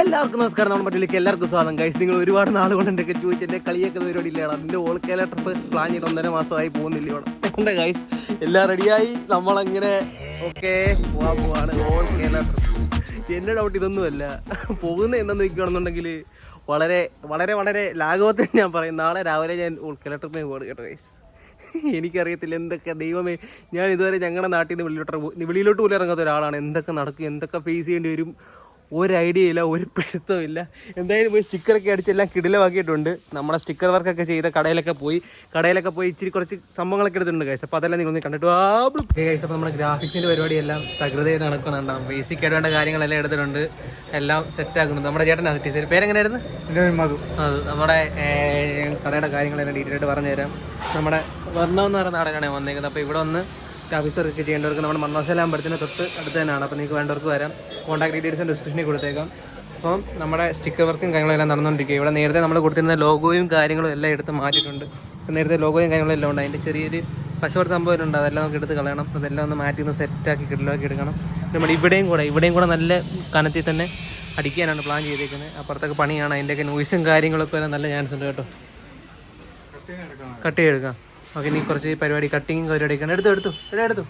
എല്ലാവർക്കും നമസ്കാരം. നമ്മുടെ പട്ടിയിലേക്ക് എല്ലാവർക്കും സ്വാഗതം. കഴിച്ച് നിങ്ങൾ ഒരുപാട് നാൾ കൊണ്ട് എന്റെ ചോദിച്ചു എന്റെ കളിയൊക്കെ പരിപാടി ഇല്ലയാണ് അതിന്റെ ഓൾ കേരള ട്രിപ്പ് പ്ലാൻ ചെയ്ത് ഒന്നര മാസമായി പോകുന്നില്ല ഇവിടെ. ഗൈസ് എല്ലാം റെഡിയായി നമ്മളങ്ങനെ ഓക്കെ പോവാൻ പോവാണ്. ഓൾ കേരള ട്രിപ്പ് ഡൗട്ട് ഇതൊന്നുമല്ല. പോകുന്ന എന്നു നോക്കുകയാണെന്നുണ്ടെങ്കിൽ വളരെ വളരെ വളരെ ലാഘവത്തിൽ ഞാൻ പറയും. നാളെ രാവിലെ ഞാൻ ഓൾ കേരള ട്രിപ്പിന് പോകണം കേട്ടോ ഗൈസ് എനിക്കറിയത്തില്ല എന്തൊക്കെ ദൈവമേ. ഞാൻ ഇതുവരെ ഞങ്ങളുടെ നാട്ടിൽ നിന്ന് വെളിയിലോട്ട് വെളിയിലോട്ട് പോലും ഇറങ്ങാത്ത ഒരാളാണ്. എന്തൊക്കെ നടക്കും എന്തൊക്കെ ഫേസ് ചെയ്യേണ്ടി വരും ഒരു ഐഡിയ ഇല്ല ഒരു പിടുത്തവും ഇല്ല. എന്തായാലും പോയി സ്റ്റിക്കറൊക്കെ അടിച്ച് എല്ലാം കിടിലമാക്കിയിട്ടുണ്ട്. നമ്മുടെ സ്റ്റിക്കർ വർക്കൊക്കെ ചെയ്ത കടയിലൊക്കെ പോയി കടയിലൊക്കെ പോയി ഇച്ചിരി കുറച്ച് സംഭവങ്ങളൊക്കെ എടുത്തിട്ടുണ്ട് കൈസ് അപ്പോൾ അതെല്ലാം നിങ്ങൾ ഒന്ന് കണ്ടിട്ട് കൈസ് അപ്പോൾ നമ്മുടെ ഗ്രാഫിക്സിന്റെ പരിപാടിയെല്ലാം തകൃതയെ നടക്കുന്നുണ്ടാവും ബേസിക് ആയിട്ട് വേണ്ട കാര്യങ്ങളെല്ലാം എടുത്തിട്ടുണ്ട്. എല്ലാം സെറ്റ് ആക്കുന്നുണ്ട്. നമ്മുടെ ചേട്ടനാണ് ടീച്ചർ പേരെങ്ങനെയായിരുന്നു? മധു. അത് നമ്മുടെ കടയുടെ കാര്യങ്ങളെല്ലാം ഡീറ്റെയിൽ ആയിട്ട് പറഞ്ഞുതരാം. നമ്മുടെ വർണം എന്ന് പറയുന്ന നാടകമാണ് വന്നേക്കുന്നത്. അപ്പോൾ ഇവിടെ വന്ന് ഓഫീസർക്ക് ചെയ്യേണ്ടവർക്ക് നമ്മുടെ മണ്ണാശാല അമ്പലത്തിന് തൊട്ട് അടുത്ത് തന്നെയാണ്. അപ്പോൾ നിങ്ങൾക്ക് വേണ്ടവർക്ക് വരാം. കോൺടാക്ട് ഡീറ്റെയിൽസ് ഡിസ്ക്രിപ്ഷനിൽ കൊടുത്തേക്കാം. അപ്പം നമ്മുടെ സ്റ്റിക്കർ വർക്കും കാര്യങ്ങളെല്ലാം നടന്നുകൊണ്ടിരിക്കുക ഇവിടെ നേരത്തെ നമ്മൾ കൊടുത്തിരുന്ന ലോഗോയും കാര്യങ്ങളും എല്ലാം എടുത്ത് മാറ്റിയിട്ടുണ്ട്. ഇപ്പം നേരത്തെ ലോഗോയും കാര്യങ്ങളും എല്ലാം ഉണ്ട്. അതിന്റെ ചെറിയൊരു പശവർത്ത സംഭവം ഉണ്ട് അതെല്ലാം നമുക്ക് എടുത്ത് കളയണം. അതെല്ലാം ഒന്ന് മാറ്റി ഒന്ന് സെറ്റാക്കി കിടലാക്കി എടുക്കണം. നമ്മുടെ ഇവിടെയും കൂടെ ഇവിടെയും കൂടെ നല്ല കനത്തിൽ തന്നെ അടിക്കാനാണ് പ്ലാൻ ചെയ്തേക്കുന്നത്. അപ്പുറത്തൊക്കെ പണിയാണ്. അതിന്റെയൊക്കെ നോയ്സും കാര്യങ്ങളൊക്കെ നല്ല ചാൻസ് ഉണ്ട് കേട്ടോ. കട്ട് ചെയ്തെടുക്കാം. ഓക്കെ നീ കുറച്ച് പരിപാടി കട്ടിങ്ങും പരിപാടിയൊക്കെ ഉണ്ട് എടുത്തു എടുത്തു എടാ എടുത്തു.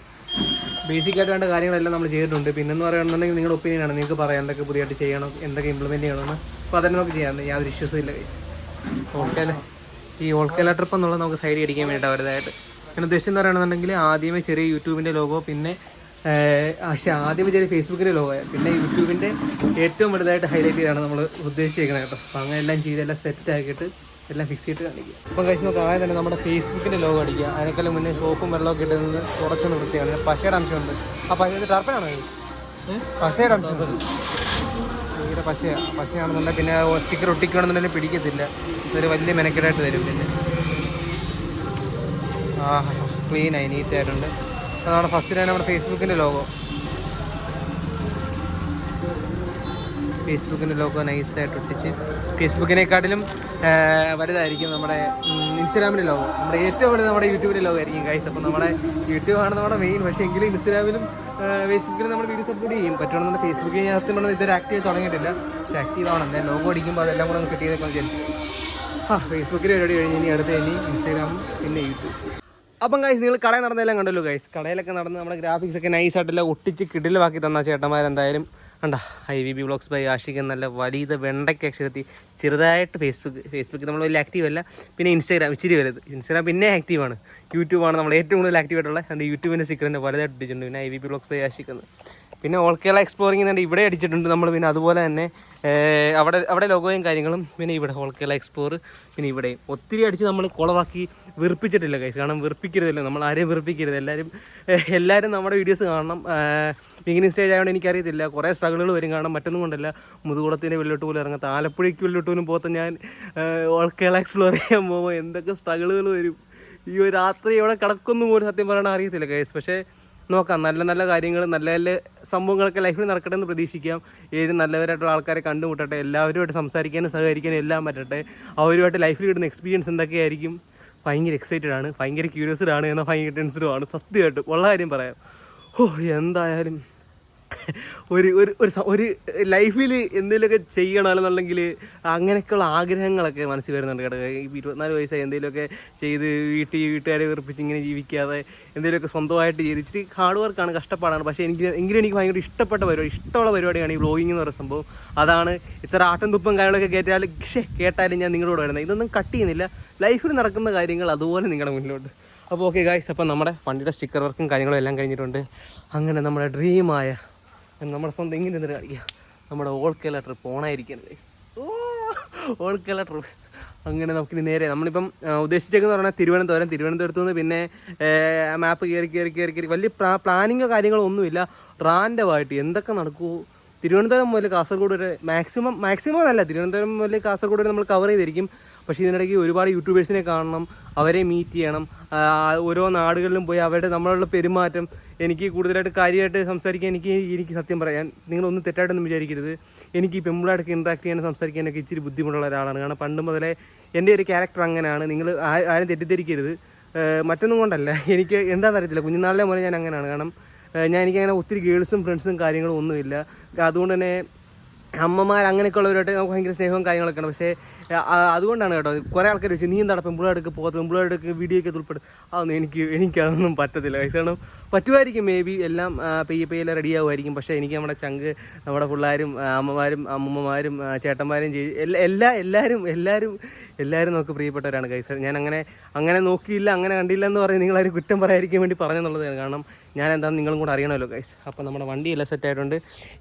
ബേസിക് ആയിട്ട് വേണ്ട കാര്യങ്ങളെല്ലാം നമ്മൾ ചെയ്തിട്ടുണ്ട്. പിന്നെന്ന് പറയുകയാണെന്നുണ്ടെങ്കിൽ നിങ്ങളുടെ ഒപ്പീനിയൻ ആണ്. നിങ്ങൾക്ക് പറയാം എന്തൊക്കെ പുതിയതായിട്ട് ചെയ്യണം എന്തൊക്കെ ഇംപ്ലിമെന്റ് ചെയ്യണമെന്ന്. അപ്പോൾ അതന്നെ നമുക്ക് ചെയ്യാം. യാതൊരു ഇഷ്യൂസും ഇല്ല കൈസ് അല്ലേ ഈ ഓൾക്കേല ട്രിപ്പ് എന്നുള്ളത് നമുക്ക് സൈഡ് അടിക്കാൻ വേണ്ടി അവരുടേതായിട്ട്. ഞാൻ ഉദ്ദേശിച്ചെന്ന് പറയുകയാണെന്നുണ്ടെങ്കിൽ ആദ്യമേ ചെറിയ യൂട്യൂബിന്റെ ലോഗോ പിന്നെ പക്ഷേ ആദ്യമേ ചെറിയ ഫേസ്ബുക്കിന്റെ ലോഗോ പിന്നെ യൂട്യൂബിന്റെ ഏറ്റവും വലുതായിട്ട് ഹൈലൈറ്റ് ചെയ്താണ് നമ്മൾ ഉദ്ദേശിച്ചേക്കുന്നത് കേട്ടോ. അപ്പോൾ അങ്ങനെ എല്ലാം ചെയ്ത് എല്ലാം സെറ്റ് ആക്കിയിട്ട് എല്ലാം ഫിക്സ് ചെയ്തിട്ട് കാണിക്കുക. അപ്പം കഴിച്ച് നോക്കാം ആദ്യം തന്നെ നമ്മുടെ ഫേസ്ബുക്കിന്റെ ലോഗോ അടിക്കുക. അതിനേക്കാളും മുന്നേ സോപ്പും വെള്ളമൊക്കെ ഇട്ടുന്നത് കുറച്ചൊന്ന് വൃത്തിയാണ് പശയുടെ അംശമുണ്ട് ആ പശ ടർപ്പനാണോ ഇത് പശയുടെ അംശം തീരെ പശയാണ് പശയാണെന്നുണ്ടെങ്കിൽ പിന്നെ സ്റ്റിക്കർ ഒട്ടിക്കുകയാണെന്നുണ്ടെങ്കിൽ പിടിക്കത്തില്ല. ഇതൊരു വലിയ മെനക്കേടായിട്ട് തരും. പിന്നെ ആ ക്ലീനായി നീറ്റായിട്ടുണ്ട് അതാണ് ഫസ്റ്റ് തന്നെ നമ്മുടെ ഫേസ്ബുക്കിന്റെ ലോഗോ ഫേസ്ബുക്കിന്റെ ലോഗോ നൈസായിട്ട് ഒട്ടിച്ച് ഫേസ്ബുക്കിനെക്കാട്ടിലും വലുതായിരിക്കും നമ്മുടെ ഇൻസ്റ്റാഗ്രാമിന്റെ ലോഗോ. നമ്മുടെ ഏറ്റവും വലുത് നമ്മുടെ യൂട്യൂബിന്റെ ലോഗോ ആയിരിക്കും ഗൈസ് അപ്പോൾ നമ്മുടെ യൂട്യൂബാണ് നമ്മുടെ മെയിൻ പക്ഷേ എങ്കിലും ഇൻസ്റ്റാഗ്രാമിലും ഫേസ്ബുക്കിൽ നമ്മൾ വീഡിയോസ് അപ്ലോഡ് ചെയ്യും. പറ്റുവാണെന്നുണ്ടെങ്കിൽ ഫേസ്ബുക്കിൽ സത്യം പറഞ്ഞാൽ ഇതൊരു ആക്റ്റീവ് തുടങ്ങിയിട്ടില്ല. പക്ഷേ ആക്റ്റീവ് ആവണം ഞാൻ ലോഗോ അടിക്കുമ്പോൾ അതെല്ലാം കൂടെ സെറ്റ് ചെയ്തേക്കാൻ ആ ഫേസ്ബുക്കിൽ പരിപാടി കഴിഞ്ഞ് ഇനി അടുത്ത് ഇനി ഇൻസ്റ്റാഗ്രാമും പിന്നെ യൂട്യൂബ്. അപ്പം ഗൈസ് നിങ്ങൾ കടയിൽ നടന്നെല്ലാം കണ്ടല്ലോ ഗൈസ് കടയിലൊക്കെ നടന്ന് നമ്മുടെ ഗ്രാഫിക്സ് ഒക്കെ നൈസായിട്ടെല്ലാം ഒട്ടിച്ച് കിടിലാക്കി തന്ന ചേട്ടന്മാരെന്തായാലും കണ്ടാ I V B blogs by Ashiq നല്ല വലിയ വെണ്ടയ്ക്ക് അക്ഷരത്തി ചെറുതായിട്ട് ഫേസ്ബുക്ക് ഫേസ്ബുക്ക് നമ്മൾ വലിയ ആക്റ്റീവ് അല്ല പിന്നെ ഇൻസ്റ്റാഗ്രാം ഇച്ചിരി വലുത്. ഇൻസ്റ്റാഗ്രാം പിന്നെ ആക്റ്റീവാണ് യൂട്യൂബാണ് നമ്മൾ ഏറ്റവും കൂടുതൽ ആക്റ്റീവ് ആയിട്ടുള്ള. അതിന്റെ യൂട്യൂബിന്റെ സിക്രന്റെ വലുതായിട്ട് ഇട്ടിട്ടുണ്ട്. പിന്നെ I V B blogs by ആഷിക്കുന്നത് പിന്നെ ഓൾ കേരള എക്സ്പ്ലോറിംഗ് എന്നുണ്ട് ഇവിടെ അടിച്ചിട്ടുണ്ട് നമ്മൾ പിന്നെ അതുപോലെ തന്നെ അവിടെ അവിടെ ലോഗോയും കാര്യങ്ങളും പിന്നെ ഇവിടെ ഹോൾക്കേല എക്സ്പ്ലോർ പിന്നെ ഇവിടെ. ഒത്തിരി അടിച്ച് നമ്മൾ കുളവാക്കി വെറുപ്പിച്ചിട്ടില്ല കൈസ് കാരണം വെറുപ്പിക്കരുതല്ലോ? നമ്മൾ ആരെയും വെറുപ്പിക്കരുത്. എല്ലാവരും എല്ലാവരും നമ്മുടെ വീഡിയോസ് കാണണം. ബിഗിനിങ് സ്റ്റേജ് ആയതുകൊണ്ട് എനിക്കറിയത്തില്ല. കുറേ സ്ട്രഗിളുകൾ വരും. കാരണം മറ്റൊന്നും കൊണ്ടല്ല. മുതുകുളത്തിന്റെ വെള്ളിലോട്ട് പോലും ഇറങ്ങാത്ത ആലപ്പുഴയ്ക്ക് വെള്ളിലോട്ട് പോലും പോകത്ത ഞാൻ ഓൾ കേരള എക്സ്പ്ലോർ ചെയ്യാൻ പോകുമ്പോൾ എന്തൊക്കെ സ്ട്രഗിളുകൾ വരും. ഈ രാത്രി ഇവിടെ കിടക്കുന്നു പോലും സത്യം പറയണ അറിയത്തില്ല കേസ് പക്ഷേ നോക്കാം. നല്ല നല്ല കാര്യങ്ങൾ നല്ല നല്ല സംഭവങ്ങളൊക്കെ ലൈഫിൽ നടക്കട്ടെ എന്ന് പ്രതീക്ഷിക്കാം. ഏത് നല്ലവരായിട്ടുള്ള ആൾക്കാരെ കണ്ടുമുട്ടട്ടെ എല്ലാവരുമായിട്ട് സംസാരിക്കാനും സഹകരിക്കാനും എല്ലാം പറ്റട്ടെ. അവരുമായിട്ട് ലൈഫിൽ കിട്ടുന്ന എക്സ്പീരിയൻസ് എന്തൊക്കെയായിരിക്കും? ഭയങ്കര എക്സൈറ്റഡ് ആണ് ഭയങ്കര ക്യൂരിയസ്ഡ് ആണ് എന്നാൽ ഭയങ്കര ടെൻസ്ഡും ആണ്. സത്യമായിട്ടും ഉള്ള കാര്യം പറയാം. ഓ എന്തായാലും ഒരു ഒരു ഒരു ഒരു ലൈഫിൽ എന്തെങ്കിലുമൊക്കെ ചെയ്യണമെന്നുണ്ടെങ്കിൽ അങ്ങനെയൊക്കെയുള്ള ആഗ്രഹങ്ങളൊക്കെ മനസ്സിൽ വരുന്നുണ്ട് കേട്ടോ. ഈ ഇരുപത്തിനാല് വയസ്സായി എന്തെങ്കിലുമൊക്കെ ചെയ്ത് വീട്ടിൽ വീട്ടുകാരെ വെറുപ്പിച്ച് ഇങ്ങനെ ജീവിക്കാതെ എന്തെങ്കിലുമൊക്കെ സ്വന്തമായിട്ട് ചെയ്ത് ഇച്ചിരി ഹാർഡ് വർക്കാണ് കഷ്ടപ്പാടാണ്. പക്ഷേ എനിക്ക് എങ്കിലും എനിക്ക് ഭയങ്കര ഇഷ്ടപ്പെട്ട പരിപാടി ഇഷ്ടമുള്ള പരിപാടിയാണ് ഈ വ്ളോഗിങ് എന്ന് പറയുന്ന സംഭവം. അതാണ് ഇത്ര ആട്ടും തുപ്പും കാര്യങ്ങളൊക്കെ കേട്ടാൽ ക്ഷേ കേട്ടാലും ഞാൻ നിങ്ങളോട് വരുന്നത് ഇതൊന്നും കട്ട് ചെയ്യുന്നില്ല. ലൈഫിൽ നടക്കുന്ന കാര്യങ്ങൾ അതുപോലെ നിങ്ങളുടെ മുന്നിലോട്ട് അപ്പോൾ ഓക്കെ ഗായ്സ് അപ്പം നമ്മുടെ വണ്ടിയുടെ സ്റ്റിക്കർ വർക്കും കാര്യങ്ങളും എല്ലാം കഴിഞ്ഞിട്ടുണ്ട്. അങ്ങനെ നമ്മുടെ ഡ്രീമായ നമ്മുടെ സ്വന്തം ഇങ്ങനെ ഇരുന്നിട്ട് കാണിക്കുക നമ്മുടെ ഓൾ കേരള ട്രിപ്പ് ഓണായിരിക്കുകയാണ് guys oh all Kerala trip അങ്ങനെ നമുക്കിനി നേരെ നമ്മളിപ്പം ഉദ്ദേശിച്ചേക്കെന്ന് പറഞ്ഞാൽ തിരുവനന്തപുരം തിരുവനന്തപുരത്ത് നിന്ന് പിന്നെ മാപ്പ് കയറി കയറി കയറി കയറി വലിയ പ്ലാനിങ്ങോ കാര്യങ്ങളോ ഒന്നുമില്ല. റാൻഡമായിട്ട് എന്തൊക്കെ നടക്കുമോ തിരുവനന്തപുരം മുതൽ കാസർഗോഡ് വരെ മാക്സിമം മാക്സിമം അല്ല തിരുവനന്തപുരം മുതൽ കാസർഗോഡ് വരെ നമ്മൾ കവർ ചെയ്തിരിക്കും. പക്ഷേ ഇതിനിടയ്ക്ക് ഒരുപാട് യൂട്യൂബേഴ്സിനെ കാണണം അവരെ മീറ്റ് ചെയ്യണം. ഓരോ നാടുകളിലും പോയി അവരുടെ നമ്മളുള്ള പെരുമാറ്റം എനിക്ക് കൂടുതലായിട്ട് കാര്യമായിട്ട് സംസാരിക്കാൻ എനിക്ക് എനിക്ക് സത്യം പറയാൻ നിങ്ങളൊന്നും തെറ്റായിട്ടൊന്നും വിചാരിക്കരുത്. എനിക്ക് ഈ പെമ്പിളായിട്ടൊക്കെ ഇൻട്രാക്ട് ചെയ്യാനും സംസാരിക്കാനൊക്കെ ഇച്ചിരി ബുദ്ധിമുട്ടുള്ള ഒരാളാണ്. കാരണം പണ്ട് മുതലേ എന്റെ ഒരു ക്യാരക്ടർ അങ്ങനെയാണ്. നിങ്ങൾ ആരും തെറ്റിദ്ധരിക്കരുത്. മറ്റൊന്നും കൊണ്ടല്ല. എനിക്ക് എന്താണെന്ന് അറിയത്തില്ല. കുഞ്ഞുനാളിലെ മുതലേ ഞാൻ അങ്ങനെയാണ്. കാരണം ഞാൻ എനിക്കങ്ങനെ ഒത്തിരി ഗേൾസും ഫ്രണ്ട്സും കാര്യങ്ങളും ഒന്നുമില്ല. അതുകൊണ്ട് തന്നെ അമ്മമാർ അങ്ങനെയൊക്കെ ഉള്ളവരായിട്ട് നമുക്ക് ഭയങ്കര സ്നേഹവും കാര്യങ്ങളൊക്കെ ഉണ്ട് പക്ഷേ അതുകൊണ്ടാണ് കേട്ടോ കുറേ ആൾക്കാർ വെച്ചാൽ നീ എന്താണ് പെമ്പിളാടൊക്കെ പോകാത്ത പെമ്പിളാടൊക്കെ വീഡിയോ ഒക്കെ ഉൾപ്പെടും അതൊന്നും എനിക്ക് എനിക്കതൊന്നും പറ്റത്തില്ല. കാരണം പറ്റുമായിരിക്കും മേ ബി എല്ലാം പെയ്യ പെയ്യെ പെയ്യെല്ലാം റെഡി ആവുമായിരിക്കും. പക്ഷേ എനിക്ക് നമ്മുടെ ചങ്ക് നമ്മുടെ പിള്ളേരും അമ്മമാരും അമ്മൂമ്മമാരും ചേട്ടന്മാരും എല്ലാ എല്ലാ എല്ലാവരും എല്ലാവരും എല്ലാവരും നമുക്ക് പ്രിയപ്പെട്ടവരാണ് കൈസർ ഞാൻ അങ്ങനെ അങ്ങനെ നോക്കിയില്ല അങ്ങനെ കണ്ടില്ല എന്ന് പറഞ്ഞ് നിങ്ങളാരും കുറ്റം പറയാതിരിക്കാൻ വേണ്ടി പറഞ്ഞെന്നുള്ളതാണ്. കാരണം ഞാൻ എന്താണെന്ന് നിങ്ങളും കൂടെ അറിയണമല്ലോ ഗൈസ് അപ്പോൾ നമ്മുടെ വണ്ടിയെല്ലാം സെറ്റായിട്ടുണ്ട്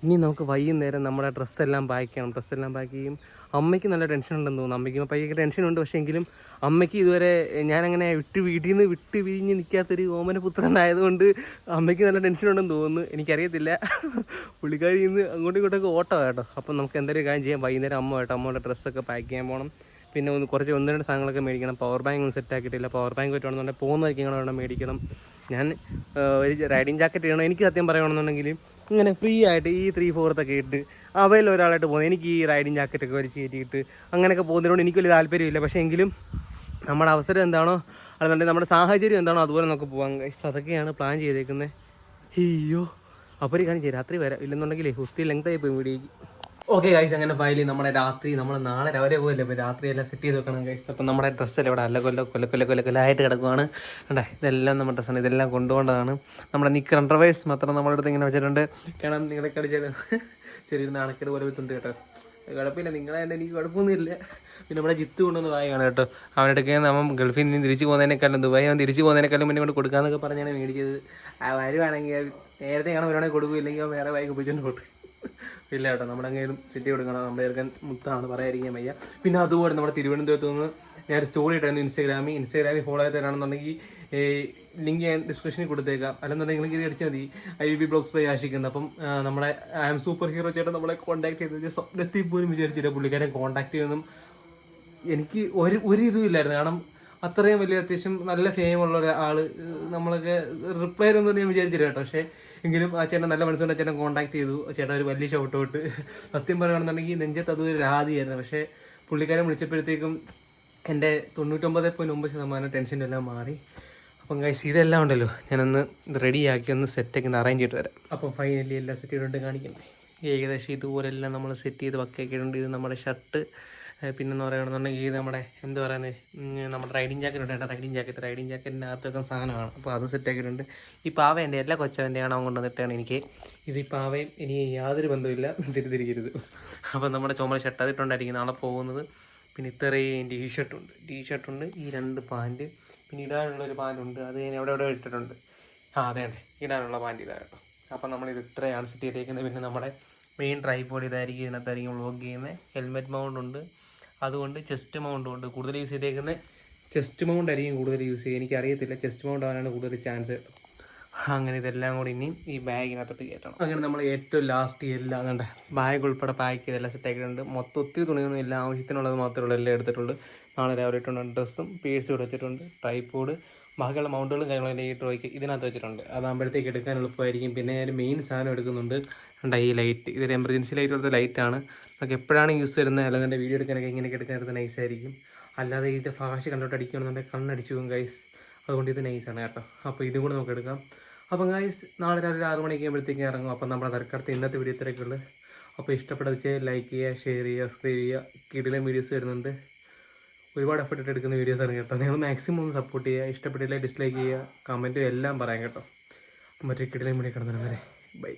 ഇനി നമുക്ക് വൈകുന്നേരം നമ്മുടെ ഡ്രസ്സെല്ലാം പാക്ക് ചെയ്യണം. ഡ്രസ്സെല്ലാം പാക്ക് ചെയ്യും. അമ്മയ്ക്ക് നല്ല ടെൻഷൻ ഉണ്ടെന്ന് തോന്നുന്നു. അമ്മയ്ക്ക് പയ്യൊക്കെ ടെൻഷൻ ഉണ്ട്. പക്ഷേ എങ്കിലും അമ്മയ്ക്ക് ഇതുവരെ ഞാനങ്ങനെ വിട്ട് വീട്ടിൽ നിന്ന് വിട്ട് വിരിഞ്ഞ് നിൽക്കാത്തൊരു ഓമന പുത്രനായതുകൊണ്ട് അമ്മയ്ക്ക് നല്ല ടെൻഷൻ ഉണ്ടെന്ന് തോന്നുന്നു. എനിക്കറിയത്തില്ല. പുള്ളിക്കാരി ഇന്ന് അങ്ങോട്ടും ഇങ്ങോട്ടൊക്കെ ഓട്ടോ കേട്ടോ. അപ്പം നമുക്ക് എന്തെങ്കിലും കാര്യം ചെയ്യാം. വൈകുന്നേരം അമ്മ കേട്ടോ അമ്മയുടെ ഡ്രസ്സൊക്കെ പാക്ക് ചെയ്യാൻ പോകണം പിന്നെ ഒന്ന് കുറച്ച് ഒന്ന് രണ്ട് സാധനങ്ങളൊക്കെ മേടിക്കണം. പവർ ബാങ്ക് ഒന്നും സെറ്റ് ആക്കിയിട്ടില്ല. പവർ ബാങ്ക് പറ്റുവാണെന്നുണ്ടെങ്കിൽ പോകുന്ന വഴിക്ക് ഇങ്ങനെ വേണം മേടിക്കണം. ഞാൻ ഒരു റൈഡിങ് ജാക്കറ്റ് ഇടണം. എനിക്ക് സത്യം പറയുകയാണെന്നുണ്ടെങ്കിൽ ഇങ്ങനെ ഫ്രീ ആയിട്ട് ഈ ത്രീ ഫോർത്തൊക്കെ ഇട്ട് അവയിൽ ഒരാളായിട്ട് പോകുന്നത് എനിക്ക് ഈ റൈഡിങ് ജാക്കറ്റൊക്കെ വലിച്ച് കയറ്റിയിട്ട് അങ്ങനെയൊക്കെ പോകുന്നതിനോട് എനിക്ക് വലിയ താല്പര്യമില്ല. പക്ഷേ എങ്കിലും നമ്മുടെ അവസരം എന്താണോ അല്ലെന്നുണ്ടെങ്കിൽ നമ്മുടെ സാഹചര്യം എന്താണോ അതുപോലെ നമുക്ക് കഴിയും അതൊക്കെയാണ് പ്ലാൻ ചെയ്തേക്കുന്നത് അയ്യോ അപ്പോൾ ഒരു കാര്യം രാത്രി വരാം. ഇല്ലെന്നുണ്ടെങ്കിലേ ഒത്തിരി ലെങ്ത് ആയി പോയി വീഡിയോക്ക് ഓക്കെ ഗൈസ് അങ്ങനെ ഫയലി നമ്മുടെ രാത്രി നമ്മൾ നാളെ രാവിലെ പോകല്ലേ അപ്പോൾ രാത്രി എല്ലാം സെറ്റ് ചെയ്ത് വെക്കണം ഗൈസ് അപ്പം നമ്മുടെ ഡ്രസ്സെല്ലാം ഇവിടെ അല്ല കൊല്ല കൊല്ല കൊല്ല കൊല്ല കൊല്ലായിട്ട് കിടക്കുവാണ്. കണ്ടേ? ഇതെല്ലാം നമ്മുടെ ഡ്രസ്സാണ് ഇതെല്ലാം കൊണ്ടുപോകേണ്ടതാണ്. നമ്മുടെ നിക്കർ അണ്ടർവൈസ് മാത്രം നമ്മുടെ അടുത്ത് ഇങ്ങനെ വെച്ചിട്ടുണ്ട്. കാരണം നിങ്ങളെ കളിച്ചാൽ ചെറിയൊരു നാണക്കേട് പോലെ വെച്ചിട്ടുണ്ട് കേട്ടോ. കുഴപ്പമില്ല നിങ്ങളെ തന്നെ എനിക്ക് കുഴപ്പമൊന്നുമില്ല. പിന്നെ നമ്മുടെ ജിത്ത് കൊണ്ടുവന്ന് വായാണ് കേട്ടോ. അവനടുക്കെ നമ്മൾ ഗൾഫിൽ നിന്ന് തിരിച്ചു പോകുന്നതിനേക്കാളും ദുബായി അവൻ തിരിച്ചു പോകുന്നതിനേക്കാളും മുന്നേ കൊണ്ട് കൊടുക്കാന്നൊക്കെ പറഞ്ഞാണ് മേടിച്ചത്. വരുവാണെങ്കിൽ നേരത്തെ കാണാൻ വരുവാണെങ്കിൽ കൊടുക്കും ഇല്ലെങ്കിൽ വേറെ ബൈക്ക് ഉപയോഗിച്ചുകൊണ്ട് കൊടുക്കും ഇല്ല കേട്ടോ നമ്മുടെ അങ്ങേലും സെറ്റ് കൊടുക്കണം? നമ്മുടെ ചെറുക്കൻ മുത്താണ് പറയാതിരിക്കാൻ വയ്യ. പിന്നെ അതുപോലെ നമ്മുടെ തിരുവനന്തപുരത്ത് നിന്ന് ഞാൻ ഒരു സ്റ്റോറി ഇട്ടായിരുന്നു ഇൻസ്റ്റാഗ്രാമിൽ ഇൻസ്റ്റാഗ്രാമിൽ ഫോളോ ചെയ്തരാണെന്നുണ്ടെങ്കിൽ ലിങ്ക് ഞാൻ ഡിസ്ക്രിപ്ഷനിൽ കൊടുത്തേക്കാം. അല്ലെന്നുണ്ടെങ്കിൽ നിങ്ങൾക്ക് അടിച്ചാൽ മതി. ഐ ബി ബ്ലോഗ്സ് ബൈ ആശിക്കുന്നത് അപ്പം നമ്മുടെ ഐ എം സൂപ്പർ ഹീറോ ചേട്ടൻ നമ്മളെ കോൺടാക്ട് ചെയ്തത് സ്വപ്നത്തിൽ പോലും വിചാരിച്ചില്ല പുള്ളിക്കാരൻ കോൺടാക്ട് ചെയ്യുന്നതും എനിക്ക് ഒരു ഒരു ഇതും ഇല്ലായിരുന്നു. കാരണം അത്രയും വലിയ അത്യാവശ്യം നല്ല ഫെയിമുള്ള ഒരാൾ നമ്മളൊക്കെ റിപ്ലൈ ഒന്നും ഞാൻ വിചാരിച്ചില്ല കേട്ടോ. പക്ഷേ എങ്കിലും ആ ചേട്ടൻ നല്ല മനസ്സുകൊണ്ട് ചേട്ടൻ കോൺടാക്ട് ചെയ്തു. ചേട്ടൻ ഒരു വലിയ ഷോട്ട് ഔട്ട് സത്യം പറയുകയാണെന്നുണ്ടെങ്കിൽ നെഞ്ചത്ത് അതൊരു രാതിയായിരുന്നു. പക്ഷേ പുള്ളിക്കാരൻ വിളിച്ചപ്പോഴത്തേക്കും എന്റെ തൊണ്ണൂറ്റൊമ്പത് പോയിന്റ് ഒമ്പത് ശതമാനം ടെൻഷനും എല്ലാം മാറി. അപ്പം കഴിച്ച് ഇതെല്ലാം ഉണ്ടല്ലോ. ഞാനൊന്ന് റെഡിയാക്കി ഒന്ന് സെറ്റൊക്കെ അറേഞ്ച് ചെയ്തിട്ട് വരാം. അപ്പം ഫൈനലി എല്ലാം സെറ്റ് ചെയ്തിട്ടുണ്ട് കാണിക്കണ്ടേ? ഏകദേശം ഇതുപോലെല്ലാം നമ്മൾ സെറ്റ് ചെയ്ത് വക്കൊക്കെയുണ്ട് ഇത് നമ്മുടെ ഷർട്ട് പിന്നെന്ന് പറയുകയാണെന്നുണ്ടെങ്കിൽ നമ്മുടെ എന്ത് പറയുന്നത് നമ്മുടെ റൈഡിങ് ജാക്കറ്റ് ഉണ്ട് റൈഡിങ് ജാക്കറ്റ് റൈഡിങ് ജാക്കറ്റിന്റെ അകത്തൊക്കെ സാധനമാണ്. അപ്പോൾ അത് സെറ്റ് ആക്കിയിട്ടുണ്ട്. ഈ പാവ എല്ലാ കൊച്ചവന്റെയാണ് അവൻ കൊണ്ടുവന്നിട്ടാണ് എനിക്ക്. ഇത് ഈ പാവയും ഇനി യാതൊരു ബന്ധവുമില്ല. തിരിതിരിക്കരുത് അപ്പോൾ നമ്മുടെ ചുമല ഷർട്ട് നാളെ പോകുന്നത്. പിന്നെ ഇത്രയും ടീ ഷർട്ടുണ്ട് ടീ ഷർട്ടുണ്ട് ഈ രണ്ട് പാന്റ് പിന്നെ ഇടാനുള്ള ഒരു പാന്റ് ഉണ്ട്. അത് ഞാൻ എവിടെ എവിടെ ഇട്ടിട്ടുണ്ട്. ആ അതെ അതെ. ഇടാനുള്ള പാന്റ് ഇതാ കേട്ടോ. അപ്പം നമ്മളിത് ഇത്രയാണ് സെറ്റ് ചെയ്തേക്കുന്നത്. പിന്നെ നമ്മുടെ മെയിൻ ട്രൈപോഡ് ഇതായിരിക്കും ഇതിനകത്തായിരിക്കും വ്ളോഗ് ചെയ്യുന്നത്. ഹെൽമെറ്റ് മൗണ്ട് ഉണ്ട്. അതുകൊണ്ട് ചെസ്റ്റ് മൗണ്ടും കൊണ്ട് കൂടുതൽ യൂസ് ചെയ്തേക്കുന്നത് ചെസ്റ്റ് മൗണ്ട് ആയിരിക്കും കൂടുതൽ യൂസ് ചെയ്യുക. എനിക്കറിയത്തില്ല ചെസ്റ്റ് മൗണ്ട് ആവാനാണ് കൂടുതൽ ചാൻസ് അങ്ങനെ ഇതെല്ലാം കൂടി ഇനിയും ഈ ബാഗിനകത്തോട്ട് കയറ്റണം. അങ്ങനെ നമ്മൾ ഏറ്റവും ലാസ്റ്റ് എല്ലാം കണ്ട ബാഗ് ഉൾപ്പെടെ പാക്ക് ചെയ്തെല്ലാം സെറ്റ് ആക്കിയിട്ടുണ്ട്. മൊത്തം ഒത്തിരി തുണിയൊന്നും ഇല്ല. ആവശ്യത്തിനുള്ളത് മാത്രമേ ഉള്ളൂ. എല്ലാം എടുത്തിട്ടുള്ളൂ നാളെ രാവിലെ ഇട്ടുണ്ട് ഡ്രസ്സും പേഴ്സും ഇവിടെ വെച്ചിട്ടുണ്ട്. ട്രൈപ്പോഡ് ബാക്കിയുള്ള മൗണ്ടുകളും കാര്യങ്ങളും ഈ ട്രോയ്ക്ക് ഇതിനകത്ത് വെച്ചിട്ടുണ്ട്. അതാകുമ്പോഴത്തേക്ക് എടുക്കാൻ എളുപ്പമായിരിക്കും. പിന്നെ ഞാൻ മെയിൻ സാധനം എടുക്കുന്നുണ്ട്. ഈ ലൈറ്റ് ഇതൊരു എമർജൻസി ലൈറ്റ് കൊടുത്ത ലൈറ്റാണ് നമുക്ക് എപ്പോഴാണ് യൂസ് വരുന്നത്? അല്ലെങ്കിൽ എന്റെ വീഡിയോ എടുക്കാനൊക്കെ ഇങ്ങനെയൊക്കെ എടുക്കാനായിട്ട് നൈസായിരിക്കും അല്ലാതെ ഇതിന്റെ ഫാഷ് കണ്ടോട്ട് അടിക്കുകയാണെന്നുണ്ടെങ്കിൽ കണ്ണടിച്ചു പോകും ഗൈസ് അതുകൊണ്ട് ഇത് നൈസാണ് കേട്ടോ. അപ്പോൾ ഇതും കൂടെ നമുക്ക് എടുക്കാം. അപ്പം ഗൈസ് നാളെ രാവിലെ ആറ് മണിക്ക് ആകുമ്പോഴത്തേക്കും ഇറങ്ങും. അപ്പം നമ്മുടെ തരക്കാലത്ത് ഇന്നത്തെ വീഡിയോ ഇത്രയൊക്കെ അപ്പോൾ ഇഷ്ടപ്പെട്ട വെച്ച് ലൈക്ക് ചെയ്യുക ഷെയർ ചെയ്യുക സബ്സ്ക്രൈബ് ചെയ്യുക. കിടിലം വീഡിയോസ് വരുന്നുണ്ട്. ഒരുപാട് എഫർട്ട് ഇട്ട് എടുക്കുന്ന ആണ് കേട്ടോ. നിങ്ങൾ മാക്സിമം ഒന്ന് സപ്പോർട്ട് ചെയ്യുക ഇഷ്ടപ്പെട്ടില്ല ഡിസ്ലൈക്ക് ചെയ്യുക കമന്റും എല്ലാം പറയാം കേട്ടോ. മറ്റേ കിടിലം വീഡിയോ കിടന്നു വരെ ബൈ